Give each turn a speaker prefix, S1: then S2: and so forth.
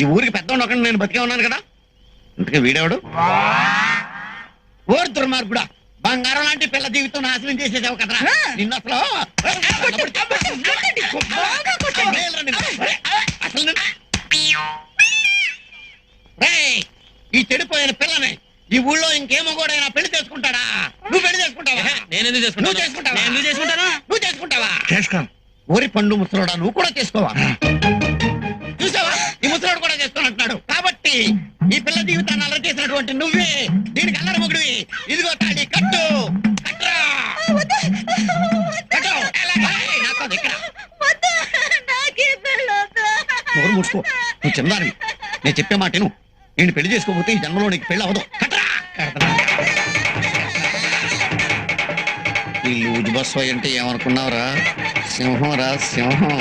S1: ఈ ఊరికి పెద్ద ఒకటి నేను బతికే ఉన్నాను కదా. ఇంతకీ వీడేవాడు? ఓర్ దుర్మార్గుడా బంగారం లాంటి పిల్ల జీవితం నాశనం చేసేసావు కదరా. నిన్న అసలు ఈ చెడిపోయిన పిల్లని ఈ ఊళ్ళో ఇంకేమో కూడా అయినా పెళ్ళి చేసుకుంటాడా? నువ్వు పెళ్ళి చేసుకుంటావా?
S2: నేను ఎందుకు
S1: నువ్వు చేసుకుంటావా?
S2: నేను ఎందుకు చేసుకుంటాను?
S1: నువ్వు చేసుకుంటావా?
S3: చేసుకో
S1: ఊరి పండు ముసలోడా నువ్వు కూడా చేసుకోవా? కాబట్టి ఈ పిల్ల జీవితాన్ని అల్లరి చేసినటువంటి నువ్వే. దీనికి అల్లరి మొగుడివి. ఇదిగో తాడి కట్టు. కట్టురా. కట్టు. ఏయ్, నాతో ఇక్కడ. నోరు మూసుకో. నువ్వు చిన్నదానివి. నేను చెప్పే మాట నేను పెళ్ళి చేసుకోకపోతే ఈ జన్మలో నీకు పెళ్ళి అవ్వదు. కట్రా. కడతనా. ఈ లూజు బస్సు అంటే ఏమనుకున్నావురా? సింహం రా సింహం.